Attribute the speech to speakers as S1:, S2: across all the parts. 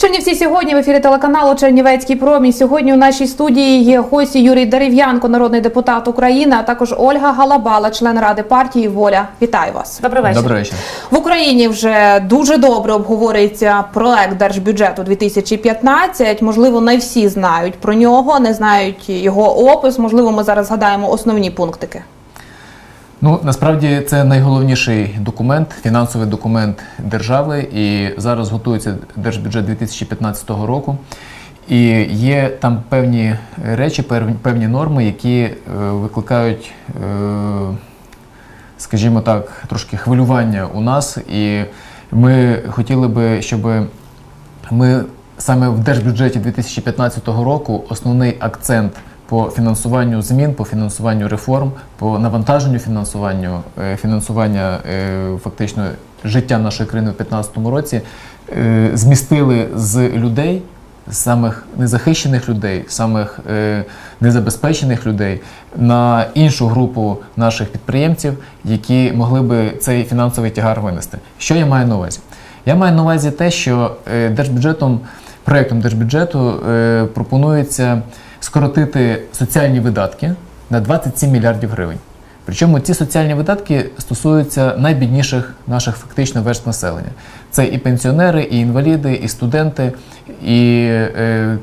S1: Чернівці сьогодні в ефірі телеканалу Чернівецький промінь. Сьогодні у нашій студії є гості Юрій Дерев'янко, народний депутат України, а також Ольга Галабала, член ради партії Воля. Вітаю вас.
S2: Добрий вечір.
S3: Добрий вечір.
S1: В Україні вже дуже добре обговорюється проект держбюджету 2015. Можливо, не всі знають про нього, не знають його опис. Можливо, ми зараз згадаємо основні пунктики.
S3: Ну насправді це найголовніший документ, фінансовий документ держави, і зараз готується держбюджет 2015 року. І є там певні речі, певні норми, які е, викликають, е, скажімо так, трошки хвилювання у нас. І ми хотіли би, щоб ми саме в держбюджеті 2015 року основний акцент по фінансуванню змін, по фінансуванню реформ, по навантаженню фінансуванню, е, фінансування е, фактично життя нашої країни в 2015 році е, змістили з людей. Самих незахищених людей, самих незабезпечених людей на іншу групу наших підприємців, які могли би цей фінансовий тягар винести. Що я маю на увазі? Я маю на увазі те, що держбюджетом, проектом держбюджету пропонується скоротити соціальні видатки на 27 мільярдів гривень. Причому ці соціальні видатки стосуються найбідніших наших фактично верст населення. Це і пенсіонери, і інваліди, і студенти, і е,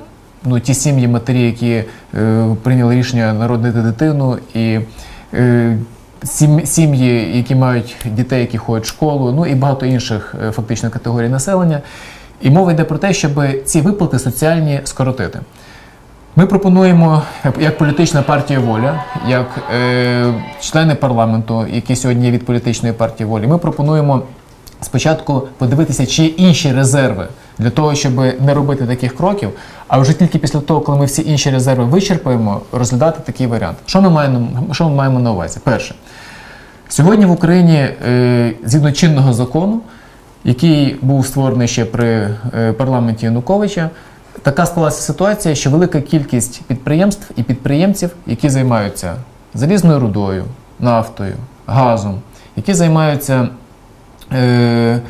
S3: ну, ті сім'ї, матері, які е, прийняли рішення народити дитину, і е, сім'ї, які мають дітей, які ходять в школу, ну і багато інших е, фактично категорій населення. І мова йде про те, щоб ці виплати соціальні скоротити. Ми пропонуємо, як політична партія воля, як е, члени парламенту, які сьогодні є від політичної партії волі, ми пропонуємо спочатку подивитися, чи є інші резерви для того, щоб не робити таких кроків. А вже тільки після того, коли ми всі інші резерви вичерпаємо, розглядати такий варіант. Що ми маємо, що ми маємо на увазі? Перше, Сьогодні в Україні, е, згідно чинного закону, який був створений ще при е, парламенті Януковича, така склалася ситуація, що велика кількість підприємств і підприємців, які займаються залізною рудою, нафтою, газом, які займаються е,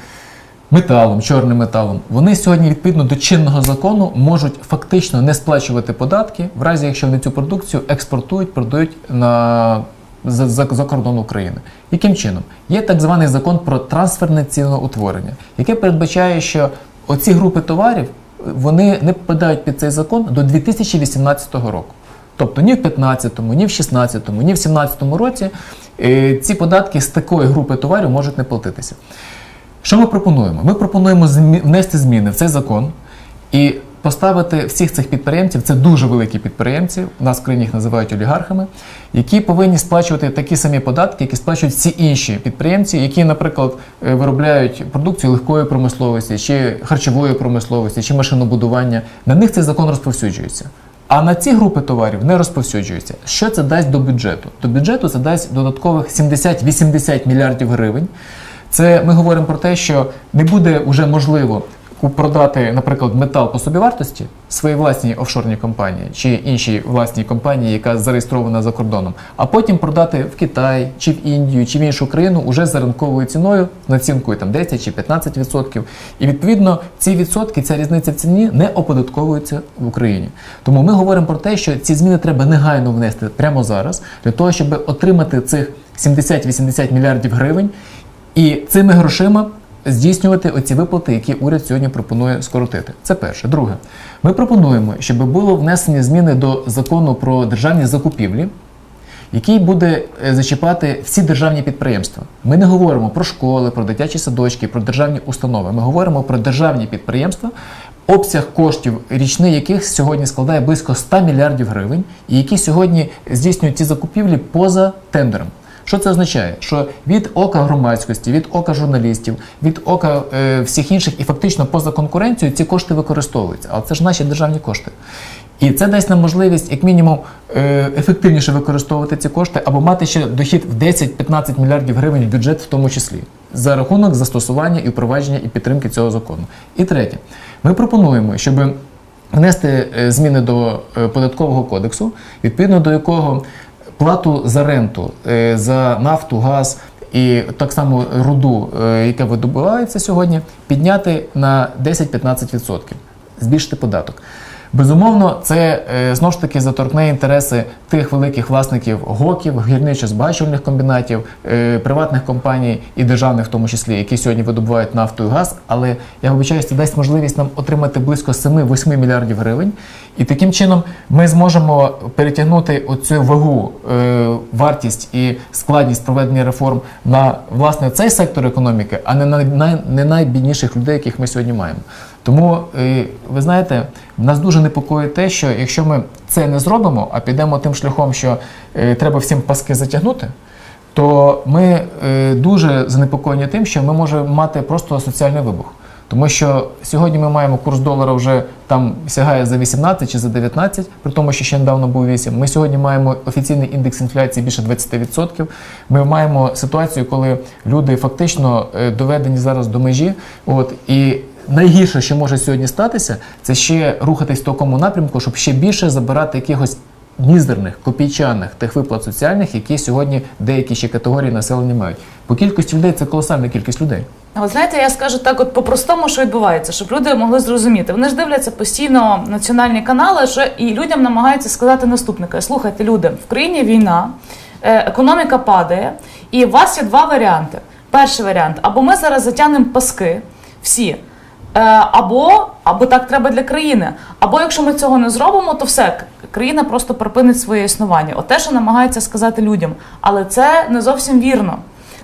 S3: металом, чорним металом, вони сьогодні відповідно до чинного закону можуть фактично не сплачувати податки, в разі якщо вони цю продукцію експортують, продають на за, за, за кордон України. Яким чином? Є так званий закон про трансферне ціноутворення, яке передбачає, що оці групи товарів вони не попадають під цей закон до 2018 року. Тобто ні в 15-му, ні в 16-му, ні в 17-му році е, ці податки з такої групи товарів можуть не платитися. Що ми пропонуємо? Ми пропонуємо внести зміни в цей закон і поставити всіх цих підприємців, це дуже великі підприємці, в нас в країні їх називають олігархами, які повинні сплачувати такі самі податки, які сплачують всі інші підприємці, які, наприклад, е, виробляють продукцію легкої промисловості, чи харчової промисловості, чи машинобудування. На них цей закон розповсюджується. А на ці групи товарів не розповсюджується. Що це дасть до бюджету? До бюджету це дасть додаткових 70-80 мільярдів гривень. Це ми говоримо про те, що не буде вже можливо продати, наприклад, метал по собівартості своїй власній офшорній компанії чи іншій власній компанії, яка зареєстрована за кордоном, а потім продати в Китай чи в Індію чи в іншу країну уже за ринковою ціною, націнкою там 10 чи 15%. І відповідно ці відсотки, ця різниця в ціні не оподатковується в Україні. Тому ми говоримо про те, що ці зміни треба негайно внести прямо зараз, для того, щоб отримати цих 70-80 мільярдів гривень. І цими грошима здійснювати оці виплати, які уряд сьогодні пропонує скоротити. Це перше. Друге, ми пропонуємо, щоб було внесені зміни до закону про державні закупівлі, який буде е, зачіпати всі державні підприємства. Ми не говоримо про школи, про дитячі садочки, про державні установи. Ми говоримо про державні підприємства, обсяг коштів річний яких сьогодні складає близько 100 мільярдів гривень, і які сьогодні здійснюють ці закупівлі поза тендером. Що це означає? Що від ока громадськості, від ока журналістів, від ока е, всіх інших і фактично поза конкуренцією ці кошти використовуються. Але це ж наші державні кошти. І це дасть нам можливість, як мінімум, е, ефективніше використовувати ці кошти або мати ще дохід в 10-15 мільярдів гривень в бюджет, в тому числі, за рахунок застосування і впровадження і підтримки цього закону. І третє, ми пропонуємо, щоб внести е, зміни до е, податкового кодексу, відповідно до якого плату за ренту, е, за нафту, газ і так само руду, е, яка видобувається сьогодні, підняти на 10-15%, збільшити податок. Безумовно, це е, знову ж таки заторкне інтереси тих великих власників гоків, гірничо-збагачувальних комбінатів, е, приватних компаній і державних, в тому числі, які сьогодні видобувають нафту і газ. Але я вибачаюсь, це дасть можливість нам отримати близько 7-8 мільярдів гривень. І таким чином ми зможемо перетягнути оцю вагу, е, вартість і складність проведення реформ на власне цей сектор економіки, а не на не найбідніших людей, яких ми сьогодні маємо. Тому е, ви знаєте, нас дуже непокоїть те, що якщо ми це не зробимо, а підемо тим шляхом, що е, треба всім паски затягнути. То ми е, дуже занепокоєні тим, що ми можемо мати просто соціальний вибух. Тому що сьогодні ми маємо курс долара вже там сягає за 18 чи за 19, при тому, що ще недавно був 8. Ми сьогодні маємо офіційний індекс інфляції більше 20%. Ми маємо ситуацію, коли люди фактично доведені зараз до межі. От і найгірше, що може сьогодні статися, це ще рухатись в такому напрямку, щоб ще більше забирати якихось мізерних, копійчаних тих виплат соціальних, які сьогодні деякі ще категорії населення мають. По кількості людей це колосальна кількість людей.
S2: А От знаєте, я скажу так, от по-простому, що відбувається, щоб люди могли зрозуміти. Вони ж дивляться постійно національні канали, що і людям намагаються сказати наступне. Кажуть, Слухайте, люди, в країні війна, е, економіка падає, і у вас є два варіанти. Перший варіант: або ми зараз затягнемо паски всі. Е, Або, або так треба для країни. Або якщо ми цього не зробимо, то все країна просто припинить своє існування. От те, що намагається сказати людям, але це не зовсім вірно.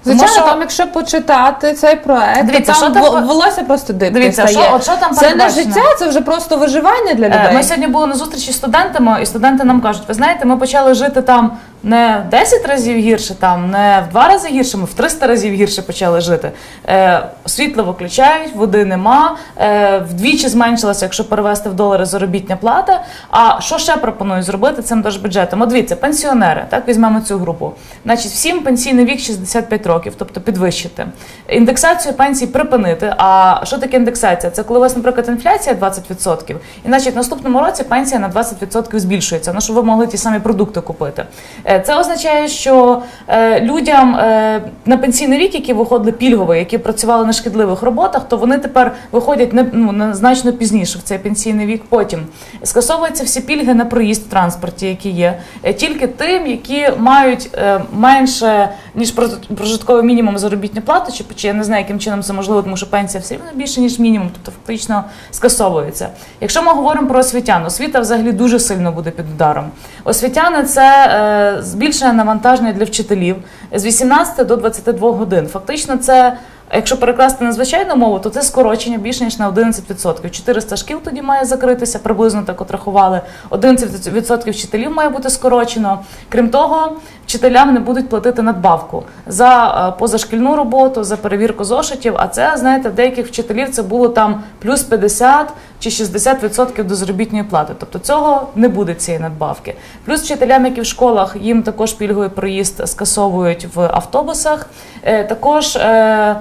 S2: Тому
S1: Звичайно,
S2: що-
S1: там, якщо почитати цей проект,
S2: Дивіться,
S1: там
S2: що там
S1: волосся просто дибки
S2: Дивіться,
S1: стає.
S2: що- от що там
S1: це не життя, це вже просто виживання для людей.
S2: Е, Ми сьогодні були на зустрічі з студентами, і студенти нам кажуть: ви знаєте, ми почали жити там не в 10 разів гірше, там не в 2 рази гірше, ми в 300 разів гірше почали жити. Е, світло виключають, води нема, е, вдвічі зменшилася, якщо перевести в долари заробітня плата. А що ще пропонують зробити цим держбюджетом? От дивіться, пенсіонери, так візьмемо цю групу. Значить, всім пенсійний вік 65 років, тобто підвищити. Індексацію пенсій припинити. А що таке індексація? Це коли у вас, наприклад, інфляція 20%, і значить в наступному році пенсія на 20% збільшується, ну щоб ви могли ті самі продукти купити. Е, Це означає, що е, людям е, на пенсійний вік, які виходили пільгові, які працювали на шкідливих роботах, то вони тепер виходять не ну, значно пізніше в цей пенсійний вік. Потім скасовуються всі пільги на проїзд в транспорті, які є, тільки тим, які мають менше ніж прожит- прожитковий мінімум заробітну плату, чи, чи я не знаю, яким чином це можливо, тому що пенсія все рівно більше ніж мінімум, тобто фактично скасовується. Якщо ми говоримо про освітян, освіта взагалі дуже сильно буде під ударом. Освітяни це збільшення навантаження для вчителів з 18 до 22 годин. Фактично, це. Якщо перекласти на звичайну мову, то це скорочення більше ніж на 11%. 400 шкіл тоді має закритися, приблизно так от рахували. 11% вчителів має бути скорочено. Крім того, вчителям не будуть платити надбавку за е, позашкільну роботу, за перевірку зошитів. А це, знаєте, в деяких вчителів це було там плюс 50 чи 60% до заробітної плати. Тобто цього не буде цієї надбавки. Плюс вчителям, які в школах їм також пільговий проїзд скасовують в автобусах. Е, Також е,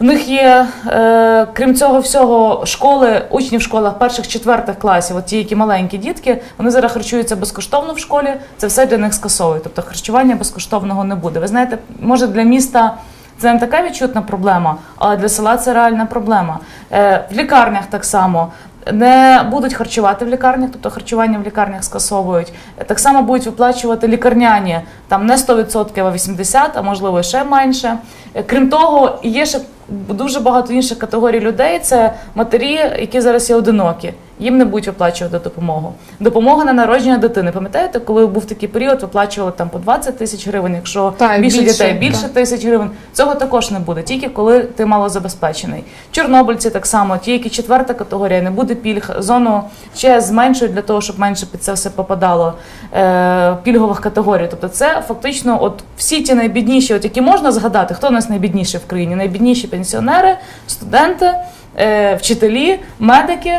S2: в них є, е, крім цього всього, школи, учні в школах перших четвертих класів, от ті, які маленькі дітки, вони зараз харчуються безкоштовно в школі. Це все для них скасовують. Тобто харчування безкоштовного не буде. Ви знаєте, може для міста. Це не така відчутна проблема, але для села це реальна проблема. В лікарнях так само не будуть харчувати в лікарнях, тобто харчування в лікарнях скасовують. Так само будуть виплачувати лікарняні там не 100%, а 80%, а можливо ще менше. Крім того, є ще дуже багато інших категорій людей. Це матері, які зараз є одинокі. Їм не будуть виплачувати допомогу. Допомога на народження дитини. Пам'ятаєте, коли був такий період, виплачували там по 20 тисяч гривень, якщо
S1: Так,
S2: більше,
S1: більше,
S2: дітей,
S1: так.
S2: більше тисяч гривень. Цього також не буде, тільки коли ти малозабезпечений. Чорнобильці так само, ті, які четверта категорія, не буде пільг. Зону ще зменшують для того, щоб менше під це все попадало е, пільгових категорій. Тобто, це фактично, от всі ті найбідніші, от які можна згадати, хто у нас найбідніший в країні? Найбідніші пенсіонери, студенти. Е, Вчителі, медики,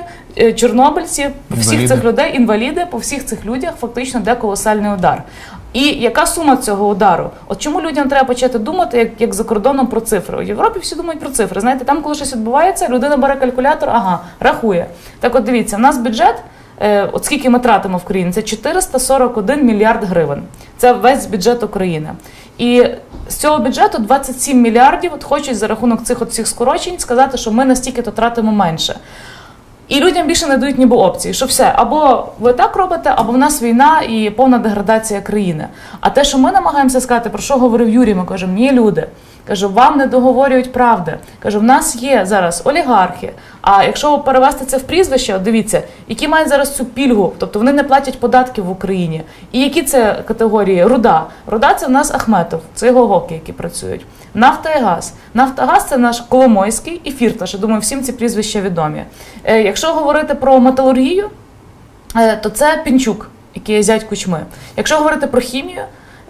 S2: чорнобильці,
S3: інваліди.
S2: всіх цих людей, інваліди, по всіх цих людях фактично де колосальний удар. І яка сума цього удару? От чому людям треба почати думати, як, як за кордоном про цифри? У Європі всі думають про цифри. Знаєте, там, коли щось відбувається, людина бере калькулятор, ага, рахує. Так от дивіться, в нас бюджет е, от скільки ми тратимо в країні, це 441 мільярд гривень. Це весь бюджет України. І з цього бюджету 27 мільярдів от хочуть за рахунок цих от всіх скорочень сказати, що ми настільки то тратимо менше. І людям більше не дають ніби опції, що все, або ви так робите, або в нас війна і повна деградація країни. А те, що ми намагаємося сказати, про що говорив Юрій, ми кажемо, ні, люди. Кажу, вам не договорюють правди. Кажу, в нас є зараз олігархи. А якщо перевести це в прізвище, дивіться, які мають зараз цю пільгу, тобто вони не платять податків в Україні. І які це категорії? Руда. Руда це в нас Ахметов, це його гоки, які працюють. Нафта і газ. Нафтогаз це наш Коломойський і Фірташ. Я думаю, всім ці прізвища відомі. Е, якщо говорити про металургію, е, то це Пінчук, який є зять кучми. Якщо говорити про хімію,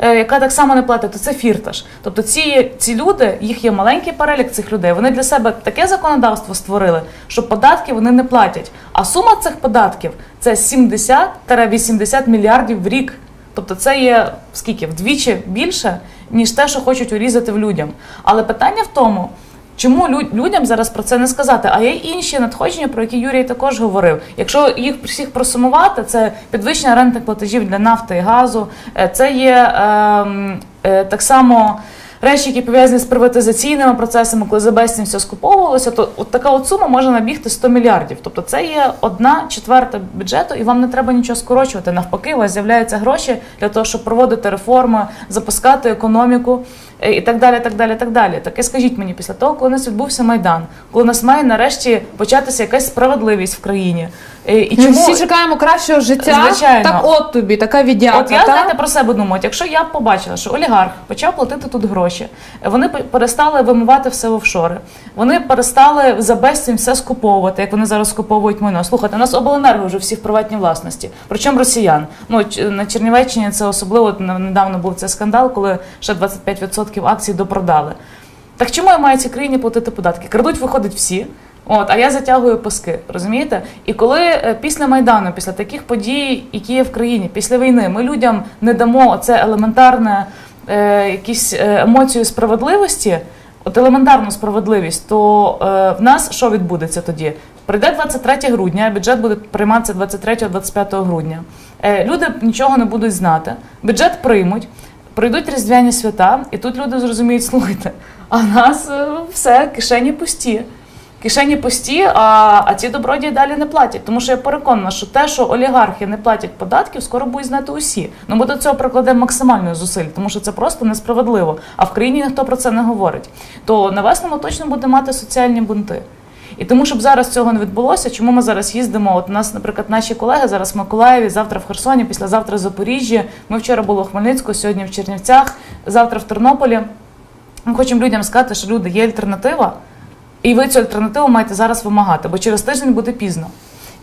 S2: яка так само не платить, то це фірташ. Тобто ці, ці люди, їх є маленький перелік цих людей. Вони для себе таке законодавство створили, що податки вони не платять. А сума цих податків це 70-80 мільярдів в рік. Тобто це є скільки вдвічі більше, ніж те, що хочуть урізати в людям. Але питання в тому, чому людям зараз про це не сказати? А є інші надходження, про які Юрій також говорив. Якщо їх всіх просумувати, це підвищення рентних платежів для нафти і газу, е, це є ем, е, так само. Речі, які пов'язані з приватизаційними процесами, коли за безцінь все скуповувалося, то от така от сума може набігти 100 мільярдів. Тобто це є одна четверта бюджету, і вам не треба нічого скорочувати. Навпаки, у вас з'являються гроші для того, щоб проводити реформи, запускати економіку е, і так далі. Так далі, так далі. Таке скажіть мені після того, коли у нас відбувся майдан, коли у нас має нарешті початися якась справедливість в країні. Е, І
S1: Ми всі чекаємо кращого життя.
S2: Звичайно.
S1: Так от тобі, така віддяка.
S2: От я
S1: та?
S2: знаєте про себе думаю, якщо я б побачила, що олігарх почав платити тут гроші, вони пе- перестали вимивати все в офшори, вони перестали за безцінь все скуповувати, як вони зараз скуповують майно. Слухайте, у нас обленерго вже всі в приватній власності, причому росіян. Ну на Чернівеччині це особливо недавно був цей скандал, коли ще 25% акцій допродали. Так чому я маю цій країні платити податки? Крадуть, виходить всі. От, а я затягую паски, розумієте? І коли е, після майдану, після таких подій, які є в країні, після війни, ми людям не дамо це елементарне е, якісь е, емоцію справедливості, от елементарну справедливість, то е, в нас що відбудеться тоді? Прийде 23 грудня, бюджет буде прийматися 23-25 грудня. Е, люди нічого не будуть знати, бюджет приймуть. Прийдуть різдвяні свята, і тут люди зрозуміють, слухайте, а в нас е, все, кишені пусті. Кишені пусті, а, а ці добродії далі не платять. Тому що я переконана, що те, що олігархи не платять податків, скоро будуть знати усі. Ну ми до цього прикладемо максимально зусиль, тому що це просто несправедливо. А в країні ніхто про це не говорить. То навесно ми точно будемо мати соціальні бунти. І тому, щоб зараз цього не відбулося, чому ми зараз їздимо? От у нас, наприклад, наші колеги зараз в Миколаєві, завтра в Херсоні, післязавтра в Запоріжжі. Ми вчора були в Хмельницьку, сьогодні в Чернівцях, завтра в Тернополі. Ми хочемо людям сказати, що люди є альтернатива, і ви цю альтернативу маєте зараз вимагати, бо через тиждень буде пізно.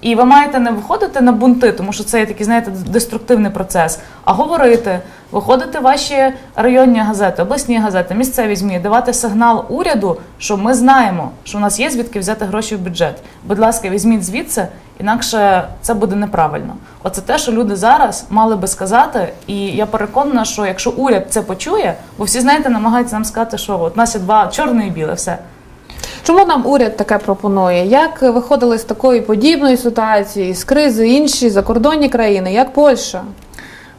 S2: І ви маєте не виходити на бунти, тому що це є такий, знаєте, деструктивний процес, а говорити, виходити ваші районні газети, обласні газети, місцеві ЗМІ, давати сигнал уряду, що ми знаємо, що у нас є звідки взяти гроші в бюджет. Будь ласка, візьміть звідси, інакше це буде неправильно. Оце те, що люди зараз мали би сказати. І я переконана, що якщо уряд це почує, бо всі знаєте, намагаються нам сказати, що от у нас є два чорне і біле, все.
S1: Чому нам уряд таке пропонує? Як виходили з такої подібної ситуації, з кризи інші закордонні країни, як Польща?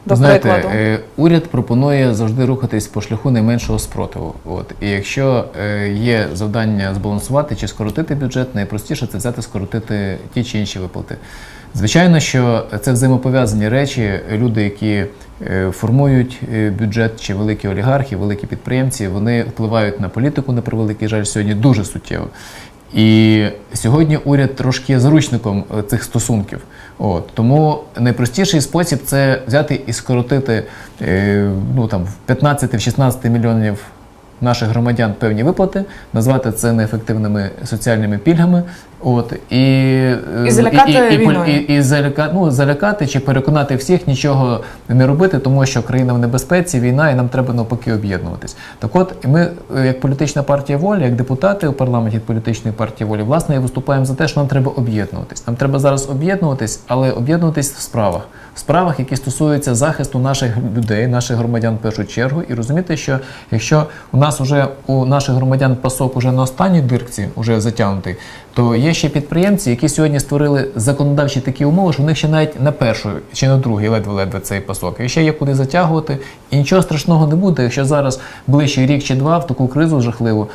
S1: До
S3: Знаєте,
S1: прикладу.
S3: е, уряд пропонує завжди рухатись по шляху найменшого спротиву. От і якщо е, є завдання збалансувати чи скоротити бюджет, найпростіше це взяти скоротити ті чи інші виплати. Звичайно, що це взаємопов'язані речі. Люди, які е, формують е, бюджет, чи великі олігархи, великі підприємці, вони впливають на політику на превеликий жаль сьогодні дуже суттєво. І сьогодні уряд трошки є заручником е, цих стосунків. От тому найпростіший спосіб це взяти і скоротити ну там в 15 в 16 мільйонів наших громадян певні виплати, назвати це неефективними соціальними пільгами. От і,
S2: І залякати
S3: і, і,
S2: війною.
S3: і, і заляка, ну, залякати чи переконати всіх нічого не робити, тому що країна в небезпеці, війна, і нам треба навпаки об'єднуватись. Так от, ми, е, як політична партія волі, як депутати у парламенті політичної партії волі, власне, і виступаємо за те, що нам треба об'єднуватись. Нам треба зараз об'єднуватись, але об'єднуватись в справах. Справах, які стосуються захисту наших людей, наших громадян в першу чергу, і розуміти, що якщо у нас уже у наших громадян пасок уже на останній диркці вже затягнутий, то є ще підприємці, які сьогодні створили законодавчі такі умови, що в них ще навіть на першу чи на другий ледве-ледве цей пасок. І ще є куди затягувати. І нічого страшного не буде, якщо зараз ближче рік чи два в таку кризу жахливу,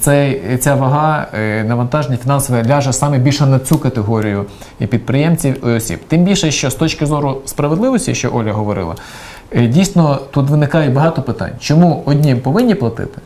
S3: цей, ця вага е, навантаження фінансове ляже саме більше на цю категорію і підприємців і осіб. Тим більше, що з точки зору справедливості, що Оля говорила, е, дійсно тут виникає багато питань. Чому одні повинні платити?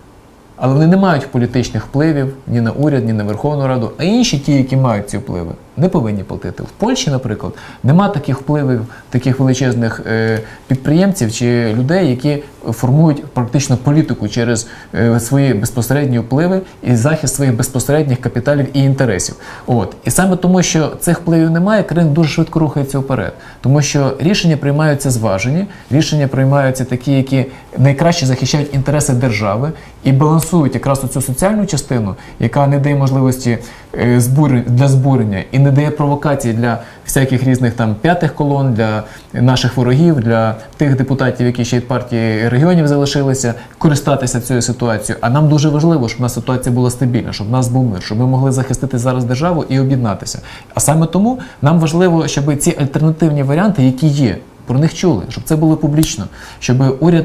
S3: Але вони не мають політичних впливів ні на уряд, ні на Верховну Раду, а інші, ті, які мають ці впливи, не повинні платити. В Польщі, наприклад, нема таких впливів, таких величезних е, підприємців чи людей, які формують практично політику через е, свої безпосередні впливи і захист своїх безпосередніх капіталів і інтересів. От і саме тому, що цих впливів немає, країна дуже швидко рухається вперед, тому що рішення приймаються зважені, рішення приймаються такі, які найкраще захищають інтереси держави і балансують якраз оцю соціальну частину, яка не дає можливості е, для збурення і не дає провокації для всяких різних там п'ятих колон, для наших ворогів, для тих депутатів, які ще від партії регіонів залишилися, користатися цією ситуацією. А нам дуже важливо, щоб у нас ситуація була стабільна, щоб нас був мир, щоб ми могли захистити зараз державу і об'єднатися. А саме тому нам важливо, щоб ці альтернативні варіанти, які є, про них чули, щоб це було публічно, щоб уряд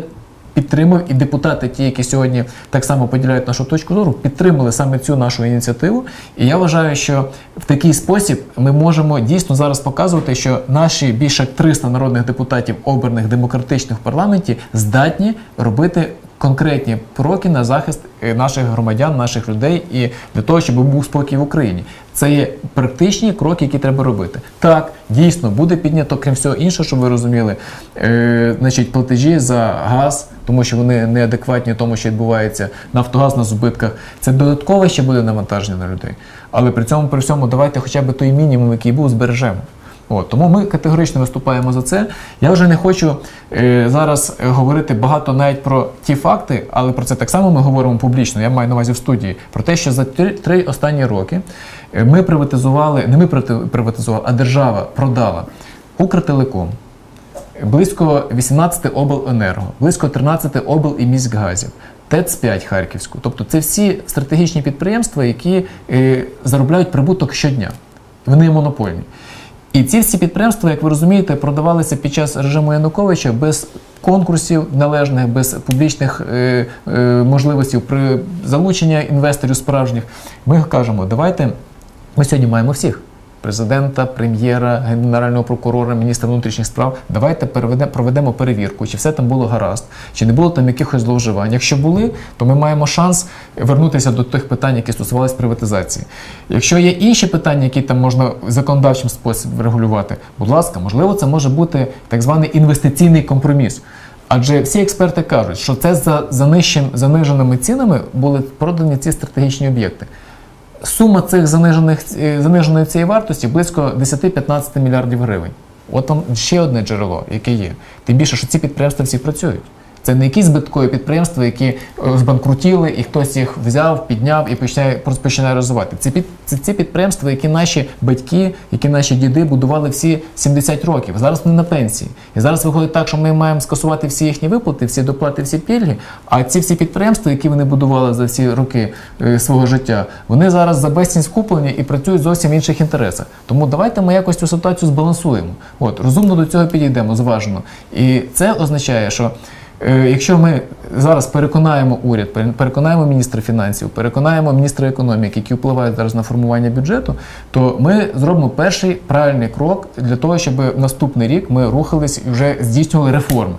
S3: підтримав і депутати, ті, які сьогодні так само поділяють нашу точку зору, підтримали саме цю нашу ініціативу. І я вважаю, що в такий спосіб ми можемо дійсно зараз показувати, що наші більше як 300 народних депутатів, обраних демократичних в парламенті, здатні робити. Конкретні кроки на захист е, наших громадян, наших людей і для того, щоб був спокій в Україні. Це є практичні кроки, які треба робити. Так, дійсно буде піднято, крім всього іншого, щоб ви розуміли, е, значить, платежі за газ, тому що вони неадекватні тому, що відбувається Нафтогаз на збитках. Це додаткове ще буде навантаження на людей. Але при цьому при всьому давайте хоча б той мінімум, який був, збережемо. От, тому ми категорично виступаємо за це. Я вже не хочу е, зараз говорити багато навіть про ті факти, але про це так само ми говоримо публічно. Я маю на увазі в студії про те, що за три, три останні роки е, ми приватизували, не ми приватизували, а держава продала Укртелеком, близько 18 обленерго, близько 13 обл і міськгазів. ТЕЦ-5 Харківську. Тобто це всі стратегічні підприємства, які е, заробляють прибуток щодня. Вони монопольні. І ці всі підприємства, як ви розумієте, продавалися під час режиму Януковича без конкурсів належних, без публічних е, е, можливостей при залучення інвесторів справжніх. Ми кажемо, давайте ми сьогодні маємо всіх. Президента, прем'єра, генерального прокурора, міністра внутрішніх справ. Давайте проведемо перевірку, чи все там було гаразд, чи не було там якихось зловживань. Якщо були, то ми маємо шанс вернутися до тих питань, які стосувалися приватизації. Якщо є інші питання, які там можна законодавчим способом регулювати, будь ласка, можливо, це може бути так званий інвестиційний компроміс. Адже всі експерти кажуть, що це за заниженим, заниженими цінами були продані ці стратегічні об'єкти. Сума цих занижених е, заниженої цієї вартості близько 10-15 мільярдів гривень. От вам ще одне джерело, яке є. Тим більше, що ці підприємства всі працюють. Це не якісь збиткові підприємства, які е, збанкрутіли, і хтось їх взяв, підняв і починає, починає розвивати. Це, під, це ці підприємства, які наші батьки, які наші діди будували всі 70 років. Зараз вони на пенсії. І зараз виходить так, що ми маємо скасувати всі їхні виплати, всі доплати, всі пільги. А ці всі підприємства, які вони будували за всі роки е, свого життя, вони зараз за безцінь скуплені і працюють зовсім в інших інтересах. Тому давайте ми якось цю ситуацію збалансуємо. От розумно до цього підійдемо, зважено. І це означає, що. Е, Якщо ми зараз переконаємо уряд, пере- переконаємо міністра фінансів, переконаємо міністра економіки, які впливають зараз на формування бюджету, то ми зробимо перший правильний крок для того, щоб наступний рік ми рухались і вже здійснювали реформи.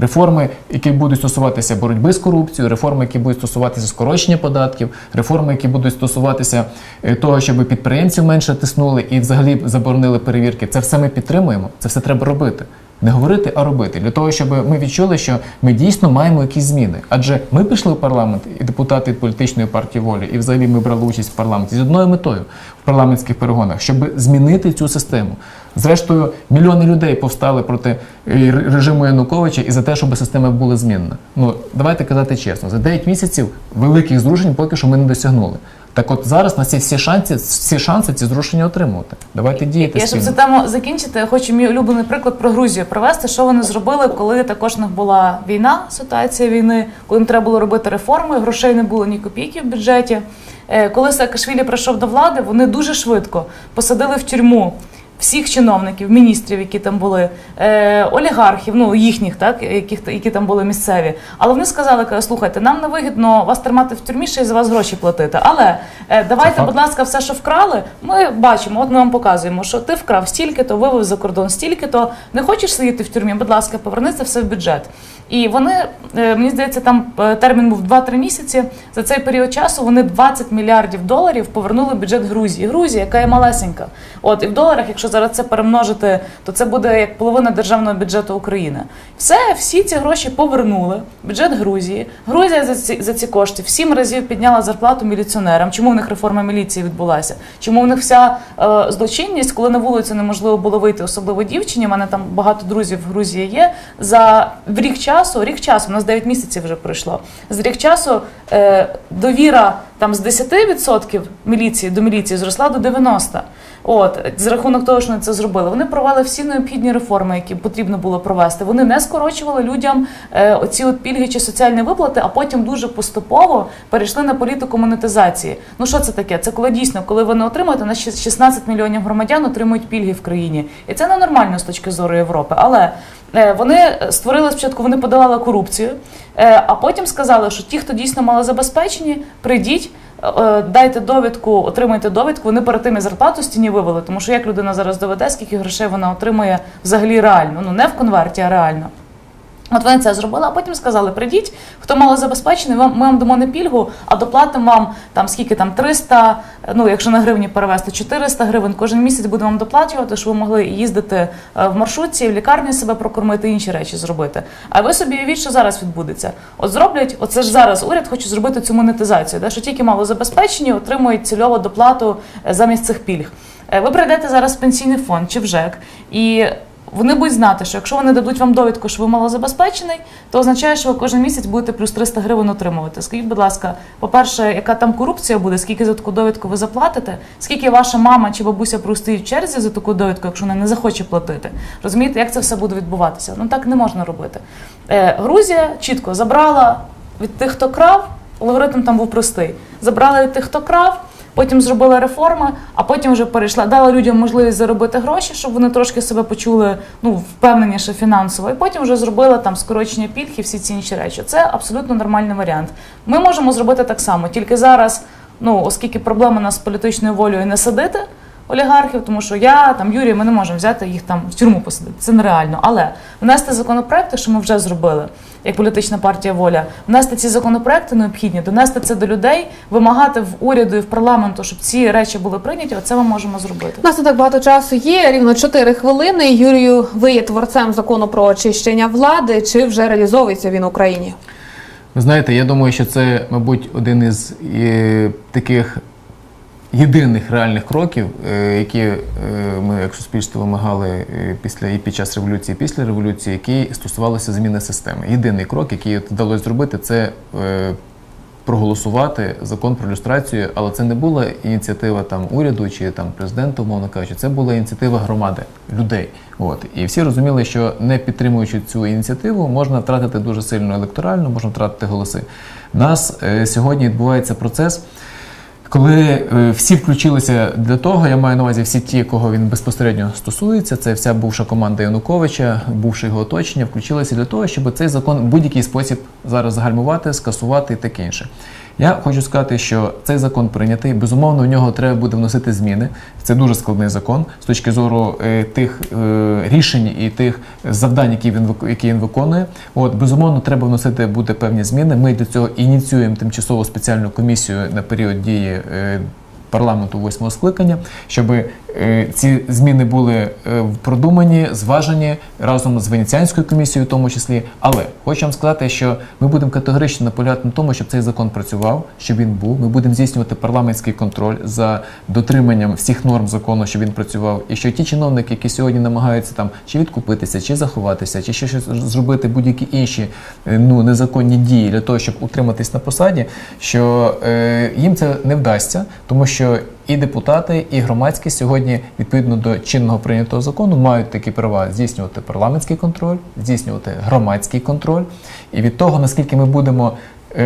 S3: Реформи, які будуть стосуватися боротьби з корупцією, реформи, які будуть стосуватися скорочення податків, реформи, які будуть стосуватися е, того, щоб підприємців менше тиснули і взагалі заборонили перевірки. Це все ми підтримуємо. Це все треба робити. Не говорити, а робити для того, щоб ми відчули, що ми дійсно маємо якісь зміни. Адже ми пішли в парламент, і депутати політичної партії волі, і взагалі ми брали участь в парламенті з одною метою в парламентських перегонах, щоб змінити цю систему. Зрештою, мільйони людей повстали проти е, режиму Януковича і за те, щоб система була змінна. Ну давайте казати чесно, за 9 місяців великих зрушень поки що ми не досягнули. Так от зараз на ці всі шанси, всі шанси ці зрушення отримувати. Давайте діяти
S2: Я щоб цю тему закінчити, я хочу мій улюблений приклад про Грузію привести, що вони зробили, коли також них була війна, ситуація війни, коли їм треба було робити реформи, грошей не було ні копійки в бюджеті. Е, Коли Саакашвілі прийшов до влади, вони дуже швидко посадили в тюрму. Всіх чиновників, міністрів, які там були, е, олігархів, ну їхніх, так яких які там були місцеві. Але вони сказали, кажуть, слухайте, нам не вигідно вас тримати в тюрмі, ще й за вас гроші платити. Але е, давайте, будь ласка, все, що вкрали, ми бачимо. От ми вам показуємо, що ти вкрав стільки, то вивез за кордон стільки, то не хочеш сидіти в тюрмі. Будь ласка, поверни це все в бюджет. І вони е, мені здається, там е, термін був 2-3 місяці. За цей період часу вони 20 мільярдів доларів повернули в бюджет Грузії. Грузія, яка є малесенька. От і в доларах, якщо зараз це перемножити, то це буде як половина державного бюджету України. Все, всі ці гроші повернули. Бюджет Грузії. Грузія за ці за ці кошти в сім разів підняла зарплату міліціонерам. Чому в них реформа міліції відбулася? Чому в них вся е, злочинність, коли на вулицю неможливо було вийти, особливо дівчині? У мене там багато друзів в Грузії є. За в рік часу, рік часу, у нас 9 місяців вже пройшло. З рік часу е, довіра там з 10% міліції до міліції зросла до 90%. От за рахунок того, що вони це зробили, вони провели всі необхідні реформи, які потрібно було провести. Вони не скорочували людям е, оці от пільги чи соціальні виплати, а потім дуже поступово перейшли на політику монетизації. Ну що це таке? Це коли дійсно, коли ви не отримуєте, на 16 мільйонів громадян отримують пільги в країні, і це ненормально з точки зору Європи. Але е, вони створили спочатку, вони подолали корупцію, е, а потім сказали, що ті, хто дійсно малозабезпечені, прийдіть. Е, Дайте довідку, отримайте довідку. Вони перед тим і зарплату стіні вивели, тому що як людина зараз доведе, скільки грошей вона отримує взагалі реально, ну не в конверті, а реально. От вони це зробили, а потім сказали: прийдіть, хто малозабезпечений, вам ми вам дамо не пільгу, а доплатимо вам там скільки там 300, ну якщо на гривні перевести 400 гривень кожен місяць будемо вам доплачувати, щоб ви могли їздити е, в маршрутці, в лікарні себе прокормити, інші речі зробити. А ви собі уявіть, що зараз відбудеться. От зроблять, оце ж зараз уряд хоче зробити цю монетизацію, де що тільки малозабезпечені отримують цільову доплату е, замість цих пільг. Е, Ви прийдете зараз в пенсійний фонд чи в ЖЕК і. Вони будуть знати, що якщо вони дадуть вам довідку, що ви малозабезпечений, то означає, що ви кожен місяць будете плюс 300 гривень отримувати. Скажіть, будь ласка, по-перше, яка там корупція буде, скільки за таку довідку ви заплатите, скільки ваша мама чи бабуся простоїть в черзі за таку довідку, якщо вона не захоче платити. Розумієте, як це все буде відбуватися? Ну так не можна робити. Е, Грузія чітко забрала від тих, хто крав, алгоритм там був простий. Забрала від тих, хто крав. Потім зробила реформи, а потім вже перейшла, дала людям можливість заробити гроші, щоб вони трошки себе почули ну впевненіше фінансово. І потім вже зробила там скорочення пільг і всі ці інші речі. Це абсолютно нормальний варіант. Ми можемо зробити так само, тільки зараз, ну оскільки проблема нас з політичною волею не садити олігархів, тому що я там Юрій, ми не можемо взяти їх там в тюрму посадити. Це нереально. Але внести законопроекти, що ми вже зробили, як політична партія воля, внести ці законопроекти необхідні, донести це до людей, вимагати в уряду і в парламенту, щоб ці речі були прийняті. Оце ми можемо зробити.
S1: У нас не так багато часу є, рівно 4 хвилини. Юрію, ви є творцем закону про очищення влади. Чи вже реалізовується він в Україні?
S3: Ви знаєте, я думаю, що це, мабуть, один із е, таких єдиних реальних кроків, е, які е, ми як суспільство вимагали е, після і під час революції, і після революції, які стосувалися зміни системи. Єдиний крок, який вдалося зробити, це проголосувати закон про люстрацію, але це не була ініціатива там уряду чи там президента, умовно кажучи, це була ініціатива громади, людей. От і всі розуміли, що не підтримуючи цю ініціативу, можна втратити дуже сильно електорально, можна втратити голоси. У нас е, сьогодні відбувається процес. Коли е, всі включилися для того, я маю на увазі всі ті, кого він безпосередньо стосується, це вся бувша команда Януковича, бувше його оточення, включилися для того, щоб цей закон в будь-який спосіб зараз загальмувати, скасувати і таке інше. Я хочу сказати, що цей закон прийнятий. Безумовно, в нього треба буде вносити зміни. Це дуже складний закон з точки зору е, тих е, рішень і тих завдань, які він які він виконує. От безумовно, треба вносити буде певні зміни. Ми для цього ініціюємо тимчасову спеціальну комісію на період дії. е, парламенту восьмого скликання, щоб ці зміни були е, продумані, зважені разом з Венеціанською комісією, в тому числі. Але хочу вам сказати, що ми будемо категорично наполягати на тому, щоб цей закон працював, щоб він був. Ми будемо здійснювати парламентський контроль за дотриманням всіх норм закону, щоб він працював. І що ті чиновники, які сьогодні намагаються там чи відкупитися, чи заховатися, чи ще щось зробити будь-які інші е, ну незаконні дії для того, щоб утриматись на посаді, що е, їм це не вдасться, тому що і депутати, і громадські сьогодні, відповідно до чинного прийнятого закону, мають такі права здійснювати парламентський контроль, здійснювати громадський контроль. І від того, наскільки ми будемо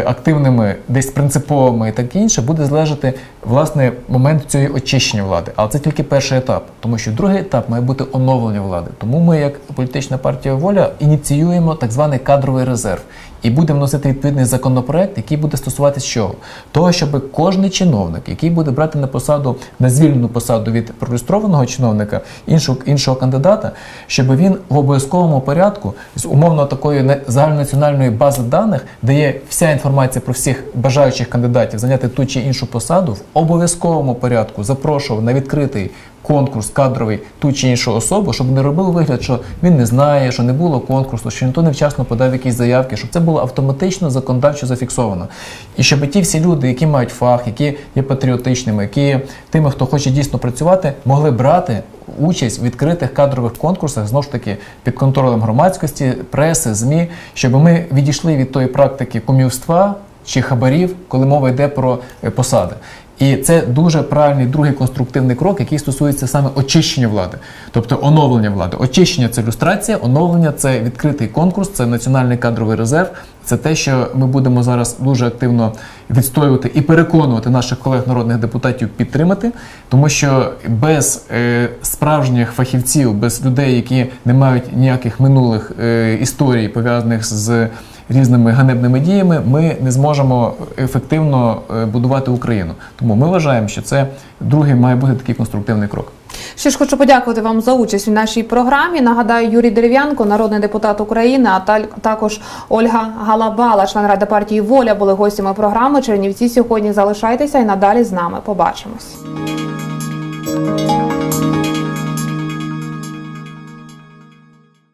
S3: активними, десь принциповими і таке інше, буде залежати власне момент цього очищення влади. Але це тільки перший етап, тому що другий етап має бути оновлення влади. Тому ми, як політична партія воля, ініціюємо так званий кадровий резерв. І будемо вносити відповідний законопроект, який буде стосуватися чого? Того, щоб кожний чиновник, який буде брати на посаду на звільнену посаду від пролюстрованого чиновника іншого, іншого кандидата, щоб він в обов'язковому порядку з умовно такої загальнонаціональної бази даних, де є вся інформація про всіх бажаючих кандидатів зайняти ту чи іншу посаду, в обов'язковому порядку запрошував на відкритий конкурс кадровий ту чи іншу особу, щоб не робив вигляд, що він не знає, що не було конкурсу, що ніхто невчасно подав якісь заявки, щоб це було автоматично законодавчо зафіксовано. І щоб ті всі люди, які мають фах, які є патріотичними, які тими, хто хоче дійсно працювати, могли брати участь в відкритих кадрових конкурсах, знову ж таки, під контролем громадськості, преси, ЗМІ, щоб ми відійшли від тої практики кумівства чи хабарів, коли мова йде про е, посади. І це дуже правильний другий конструктивний крок, який стосується саме очищення влади, тобто оновлення влади. Очищення це люстрація, оновлення це відкритий конкурс, це національний кадровий резерв. Це те, що ми будемо зараз дуже активно відстоювати і переконувати наших колег народних депутатів підтримати, тому що без е, справжніх фахівців, без людей, які не мають ніяких минулих е, історій пов'язаних з різними ганебними діями, ми не зможемо ефективно е, будувати Україну. Тому ми вважаємо, що це другий має бути такий конструктивний крок.
S1: Ще ж хочу подякувати вам за участь у нашій програмі. Нагадаю, Юрій Дерев'янко, народний депутат України, а також Ольга Галабала, член ради партії Воля, були гостями програми. Чернівці сьогодні залишайтеся і надалі з нами. Побачимось.